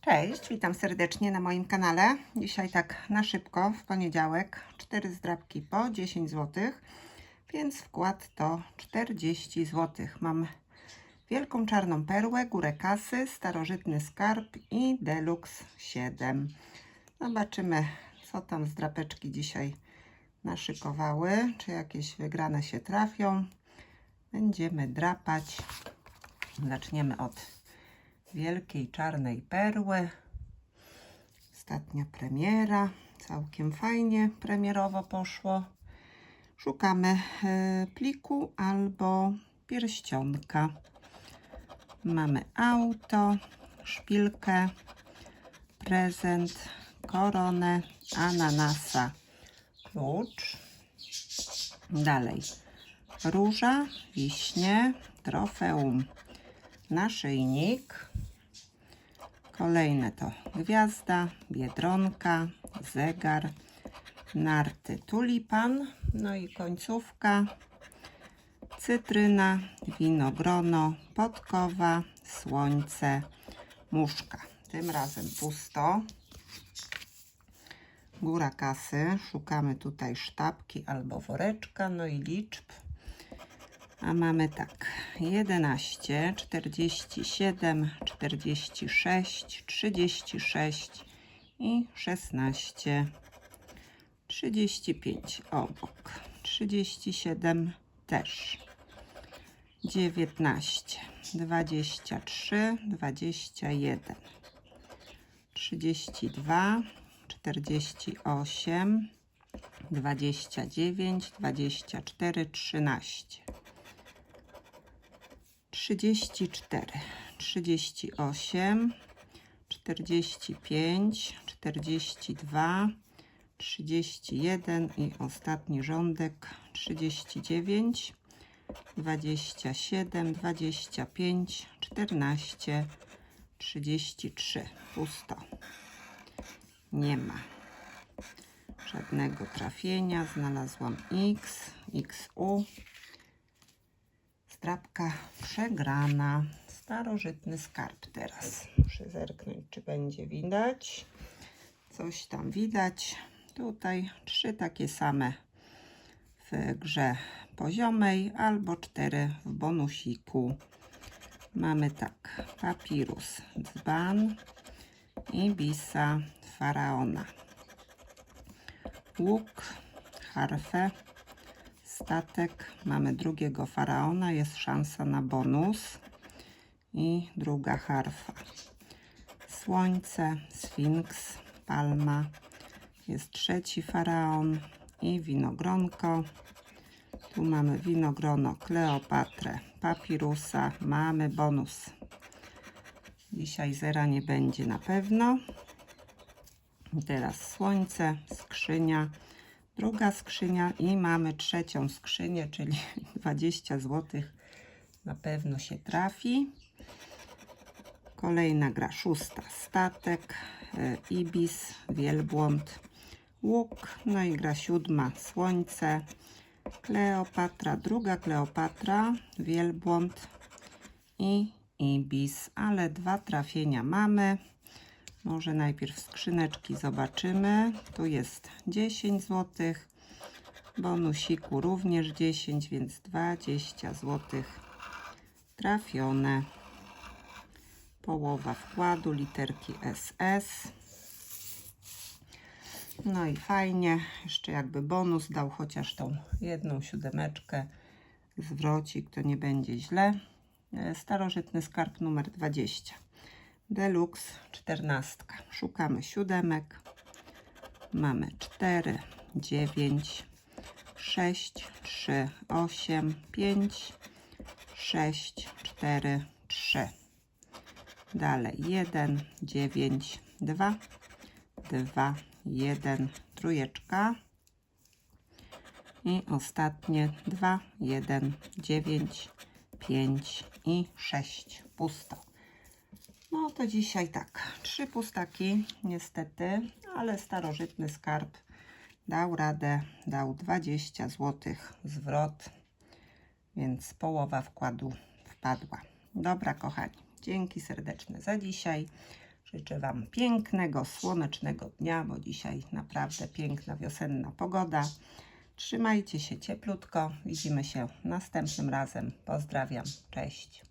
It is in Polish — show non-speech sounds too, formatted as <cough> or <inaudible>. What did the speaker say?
Cześć, witam serdecznie na moim kanale. Dzisiaj tak na szybko, w poniedziałek, 4 zdrabki po 10 zł, więc wkład to 40 zł. Mam wielką czarną perłę, górę kasy, starożytny skarb i deluxe 7. Zobaczymy, co tam zdrapeczki dzisiaj naszykowały, czy jakieś wygrane się trafią. Będziemy drapać. Zaczniemy od wielkiej czarnej perły. Ostatnia premiera. Całkiem fajnie premierowo poszło. Szukamy e, pliku albo pierścionka. Mamy auto, szpilkę, prezent, koronę, ananasa, klucz. Dalej róża, wiśnie, trofeum, naszyjnik. Kolejne to gwiazda, biedronka, zegar, narty, tulipan, no i końcówka, cytryna, winogrono, podkowa, słońce, muszka. Tym razem pusto. Góra kasy. Szukamy tutaj sztabki albo woreczka, no i liczb. A mamy tak 11, 47, 46, 36 i 16, 35 obok, 37 też, 19, 23, 21, 32, 48, 29, 24, 13. 34, 38, 45, 42, 31 i ostatni rządek 39, 27, 25, 14, 33. Pusto. Nie ma żadnego trafienia. Znalazłam X, XU. Strapka przegrana. Starożytny skarb teraz. Muszę zerknąć, czy będzie widać. Coś tam widać. Tutaj trzy takie same w grze poziomej albo cztery w bonusiku. Mamy tak, papirus, dzban, ibisa, faraona, łuk, harfę, statek. Mamy drugiego faraona, jest szansa na bonus. I druga harfa. Słońce, sfinks, palma. Jest trzeci faraon i winogronko. Tu mamy winogrono Kleopatrę, papirusa. Mamy bonus. Dzisiaj zera nie będzie na pewno. I teraz słońce, skrzynia, druga skrzynia i mamy trzecią skrzynię, czyli <laughs> 20 zł na pewno się trafi. Kolejna gra szósta, statek, e, ibis, wielbłąd, łuk, no i gra siódma, słońce, Kleopatra, druga Kleopatra, wielbłąd i ibis, ale dwa trafienia mamy. Może najpierw skrzyneczki zobaczymy. Tu jest 10 zł. Bonusiku również 10, więc 20 zł trafione. Połowa wkładu, literki SS. No i fajnie, jeszcze jakby bonus dał chociaż tą jedną siódemeczkę. Zwrocik, to nie będzie źle. E, Starożytny skarb numer 20. Deluxe 14. Szukamy siódemek. Mamy 4, 9, 6, 3, 8, 5, 6, 4, 3. Dalej 1, 9, 2, 2, 1, trójeczka. I ostatnie 2, 1, 9, 5 i 6. Pusto. No to dzisiaj tak, trzy pustaki niestety, ale starożytny skarb dał radę, dał 20 zł zwrot, więc połowa wkładu wpadła. Dobra kochani, dzięki serdeczne za dzisiaj. Życzę Wam pięknego, słonecznego dnia, bo dzisiaj naprawdę piękna wiosenna pogoda. Trzymajcie się cieplutko. Widzimy się następnym razem. Pozdrawiam. Cześć.